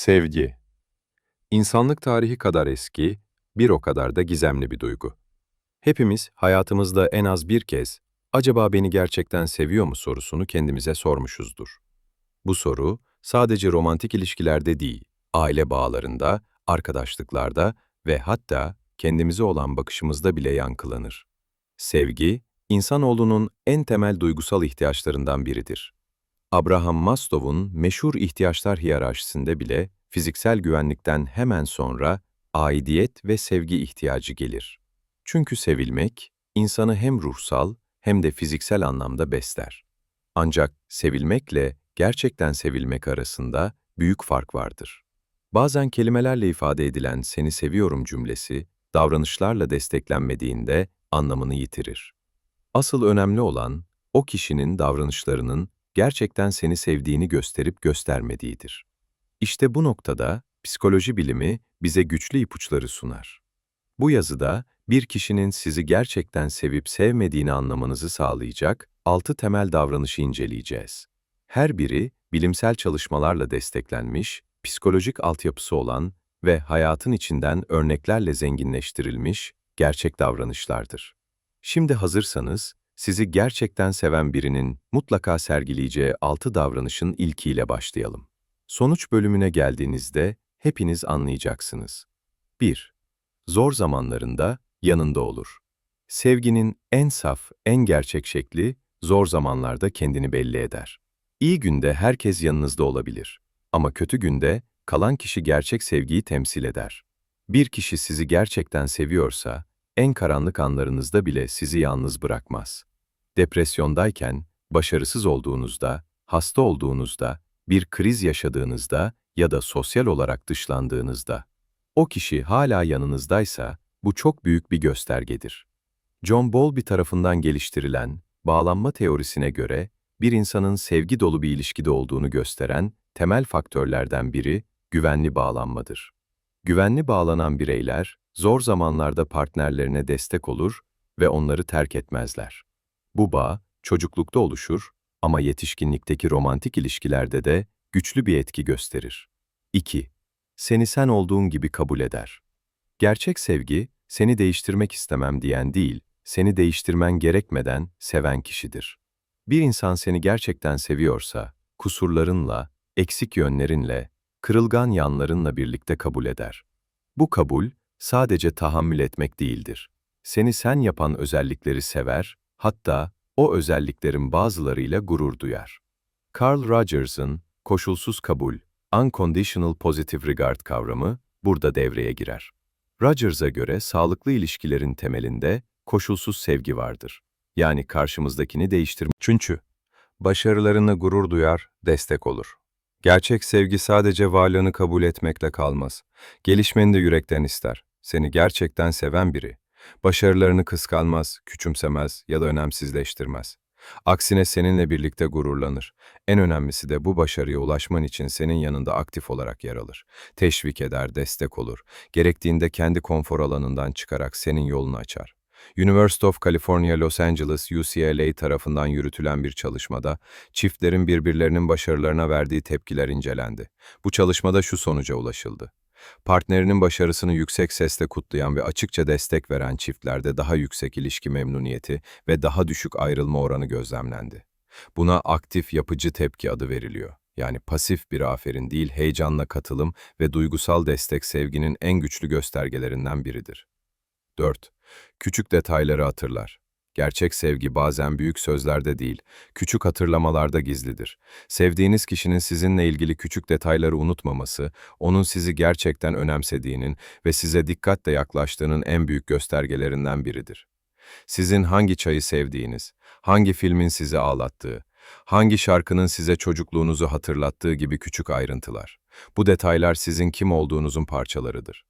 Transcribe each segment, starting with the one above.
Sevgi. İnsanlık tarihi kadar eski, bir o kadar da gizemli bir duygu. Hepimiz hayatımızda en az bir kez acaba beni gerçekten seviyor mu sorusunu kendimize sormuşuzdur. Bu soru sadece romantik ilişkilerde değil, aile bağlarında, arkadaşlıklarda ve hatta kendimize olan bakışımızda bile yankılanır. Sevgi, insanoğlunun en temel duygusal ihtiyaçlarından biridir. Abraham Maslow'un meşhur ihtiyaçlar hiyerarşisinde bile fiziksel güvenlikten hemen sonra aidiyet ve sevgi ihtiyacı gelir. Çünkü sevilmek, insanı hem ruhsal hem de fiziksel anlamda besler. Ancak sevilmekle gerçekten sevilmek arasında büyük fark vardır. Bazen kelimelerle ifade edilen seni seviyorum cümlesi, davranışlarla desteklenmediğinde anlamını yitirir. Asıl önemli olan, o kişinin davranışlarının gerçekten seni sevdiğini gösterip göstermediğidir. İşte bu noktada psikoloji bilimi bize güçlü ipuçları sunar. Bu yazıda bir kişinin sizi gerçekten sevip sevmediğini anlamanızı sağlayacak altı temel davranışı inceleyeceğiz. Her biri bilimsel çalışmalarla desteklenmiş, psikolojik altyapısı olan ve hayatın içinden örneklerle zenginleştirilmiş gerçek davranışlardır. Şimdi hazırsanız, sizi gerçekten seven birinin mutlaka sergileyeceği altı davranışın ilkiyle başlayalım. Sonuç bölümüne geldiğinizde hepiniz anlayacaksınız. 1. Zor zamanlarında yanında olur. Sevginin en saf, en gerçek şekli zor zamanlarda kendini belli eder. İyi günde herkes yanınızda olabilir ama kötü günde kalan kişi gerçek sevgiyi temsil eder. Bir kişi sizi gerçekten seviyorsa, en karanlık anlarınızda bile sizi yalnız bırakmaz. Depresyondayken, başarısız olduğunuzda, hasta olduğunuzda, bir kriz yaşadığınızda ya da sosyal olarak dışlandığınızda, o kişi hala yanınızdaysa bu çok büyük bir göstergedir. John Bowlby tarafından geliştirilen bağlanma teorisine göre bir insanın sevgi dolu bir ilişkide olduğunu gösteren temel faktörlerden biri güvenli bağlanmadır. Güvenli bağlanan bireyler zor zamanlarda partnerlerine destek olur ve onları terk etmezler. Bu bağ çocuklukta oluşur ama yetişkinlikteki romantik ilişkilerde de güçlü bir etki gösterir. 2. Seni sen olduğun gibi kabul eder. Gerçek sevgi, seni değiştirmek istemem diyen değil, seni değiştirmen gerekmeden seven kişidir. Bir insan seni gerçekten seviyorsa, kusurlarınla, eksik yönlerinle, kırılgan yanlarınla birlikte kabul eder. Bu kabul, sadece tahammül etmek değildir. Seni sen yapan özellikleri sever, hatta o özelliklerin bazılarıyla gurur duyar. Carl Rogers'ın koşulsuz kabul, unconditional positive regard kavramı burada devreye girer. Rogers'a göre sağlıklı ilişkilerin temelinde koşulsuz sevgi vardır. Yani karşımızdakini değiştirme. Çünkü başarılarına gurur duyar, destek olur. Gerçek sevgi sadece varlığını kabul etmekle kalmaz. Gelişmeni de yürekten ister. Seni gerçekten seven biri. Başarılarını kıskanmaz, küçümsemez ya da önemsizleştirmez. Aksine seninle birlikte gururlanır. En önemlisi de bu başarıya ulaşman için senin yanında aktif olarak yer alır. Teşvik eder, destek olur. Gerektiğinde kendi konfor alanından çıkarak senin yolunu açar. University of California Los Angeles UCLA tarafından yürütülen bir çalışmada çiftlerin birbirlerinin başarılarına verdiği tepkiler incelendi. Bu çalışmada şu sonuca ulaşıldı. Partnerinin başarısını yüksek sesle kutlayan ve açıkça destek veren çiftlerde daha yüksek ilişki memnuniyeti ve daha düşük ayrılma oranı gözlemlendi. Buna aktif yapıcı tepki adı veriliyor. Yani pasif bir aferin değil, heyecanla katılım ve duygusal destek sevginin en güçlü göstergelerinden biridir. 4. Küçük detayları hatırlar. Gerçek sevgi bazen büyük sözlerde değil, küçük hatırlamalarda gizlidir. Sevdiğiniz kişinin sizinle ilgili küçük detayları unutmaması, onun sizi gerçekten önemsediğinin ve size dikkatle yaklaştığının en büyük göstergelerinden biridir. Sizin hangi çayı sevdiğiniz, hangi filmin sizi ağlattığı, hangi şarkının size çocukluğunuzu hatırlattığı gibi küçük ayrıntılar. Bu detaylar sizin kim olduğunuzun parçalarıdır.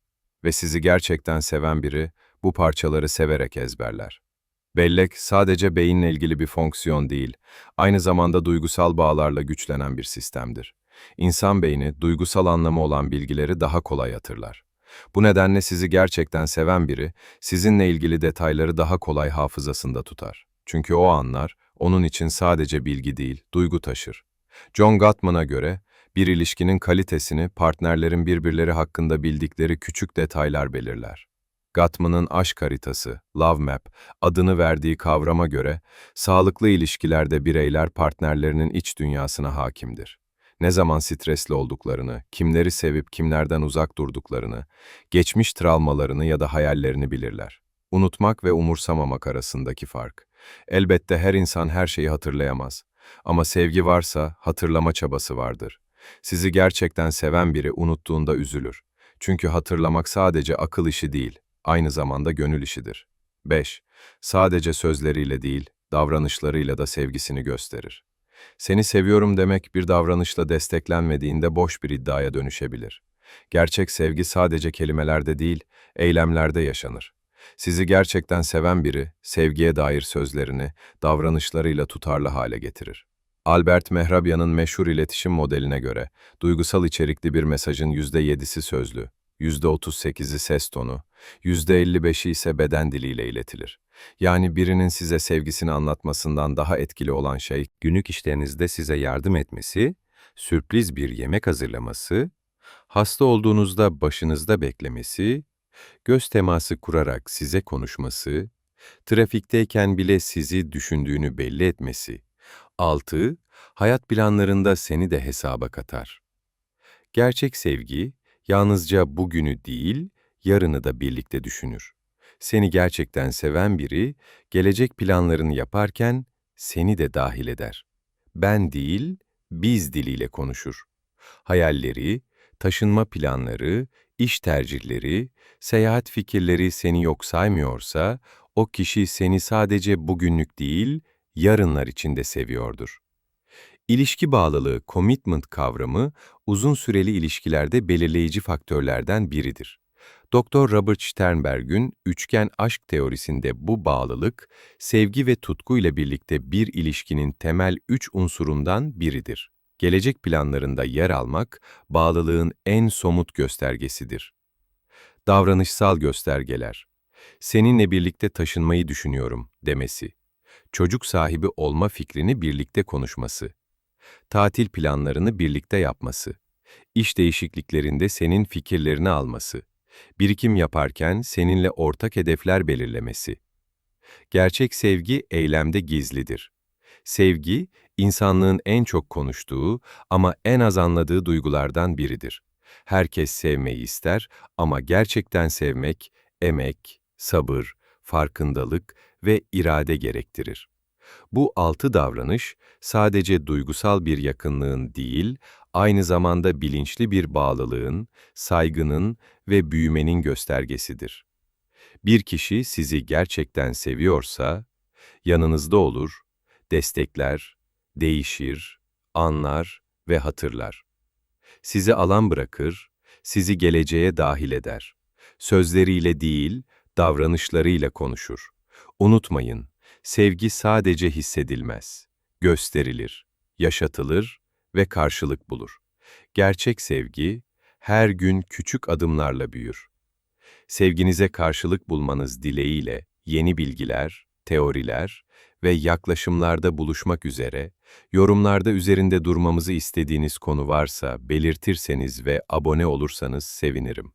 Ve sizi gerçekten seven biri bu parçaları severek ezberler. Bellek sadece beyinle ilgili bir fonksiyon değil, aynı zamanda duygusal bağlarla güçlenen bir sistemdir. İnsan beyni duygusal anlamı olan bilgileri daha kolay hatırlar. Bu nedenle sizi gerçekten seven biri, sizinle ilgili detayları daha kolay hafızasında tutar. Çünkü o anlar, onun için sadece bilgi değil, duygu taşır. John Gottman'a göre, Bir ilişkinin kalitesini partnerlerin birbirleri hakkında bildikleri küçük detaylar belirler. Gottman'ın aşk haritası, Love Map, adını verdiği kavrama göre, sağlıklı ilişkilerde bireyler partnerlerinin iç dünyasına hakimdir. Ne zaman stresli olduklarını, kimleri sevip kimlerden uzak durduklarını, geçmiş travmalarını ya da hayallerini bilirler. Unutmak ve umursamamak arasındaki fark. Elbette her insan her şeyi hatırlayamaz. Ama sevgi varsa hatırlama çabası vardır. Sizi gerçekten seven biri unuttuğunda üzülür. Çünkü hatırlamak sadece akıl işi değil, aynı zamanda gönül işidir. 5. Sadece sözleriyle değil, davranışlarıyla da sevgisini gösterir. Seni seviyorum demek bir davranışla desteklenmediğinde boş bir iddiaya dönüşebilir. Gerçek sevgi sadece kelimelerde değil, eylemlerde yaşanır. Sizi gerçekten seven biri, sevgiye dair sözlerini, davranışlarıyla tutarlı hale getirir. Albert Mehrabian'ın meşhur iletişim modeline göre, duygusal içerikli bir mesajın %7'si sözlü, %38'i ses tonu, %55'i ise beden diliyle iletilir. Yani birinin size sevgisini anlatmasından daha etkili olan şey, günlük işlerinizde size yardım etmesi, sürpriz bir yemek hazırlaması, hasta olduğunuzda başınızda beklemesi, göz teması kurarak size konuşması, trafikteyken bile sizi düşündüğünü belli etmesi. 6. Hayat planlarında seni de hesaba katar. Gerçek sevgi, yalnızca bugünü değil, yarını da birlikte düşünür. Seni gerçekten seven biri, gelecek planlarını yaparken seni de dahil eder. Ben değil, biz diliyle konuşur. Hayalleri, taşınma planları, iş tercihleri, seyahat fikirleri seni yok saymıyorsa, o kişi seni sadece bugünlük değil, yarınlar içinde seviyordur. İlişki bağlılığı, commitment kavramı, uzun süreli ilişkilerde belirleyici faktörlerden biridir. Dr. Robert Sternberg'ün üçgen aşk teorisinde bu bağlılık, sevgi ve tutku ile birlikte bir ilişkinin temel üç unsurundan biridir. Gelecek planlarında yer almak, bağlılığın en somut göstergesidir. Davranışsal göstergeler. Seninle birlikte taşınmayı düşünüyorum demesi. Çocuk sahibi olma fikrini birlikte konuşması. Tatil planlarını birlikte yapması. İş değişikliklerinde senin fikirlerini alması birikim yaparken seninle ortak hedefler belirlemesi. Gerçek sevgi eylemde gizlidir. Sevgi, insanlığın en çok konuştuğu ama en az anladığı duygulardan biridir. Herkes sevmeyi ister ama gerçekten sevmek, emek, sabır, farkındalık ve irade gerektirir. Bu altı davranış sadece duygusal bir yakınlığın değil, aynı zamanda bilinçli bir bağlılığın, saygının ve büyümenin göstergesidir. Bir kişi sizi gerçekten seviyorsa, yanınızda olur, destekler, değişir, anlar ve hatırlar. Sizi alan bırakır, sizi geleceğe dahil eder. Sözleriyle değil, davranışlarıyla konuşur. Unutmayın, sevgi sadece hissedilmez, gösterilir, yaşatılır ve karşılık bulur. Gerçek sevgi, her gün küçük adımlarla büyür. Sevginize karşılık bulmanız dileğiyle yeni bilgiler, teoriler ve yaklaşımlarda buluşmak üzere, yorumlarda üzerinde durmamızı istediğiniz konu varsa belirtirseniz ve abone olursanız sevinirim.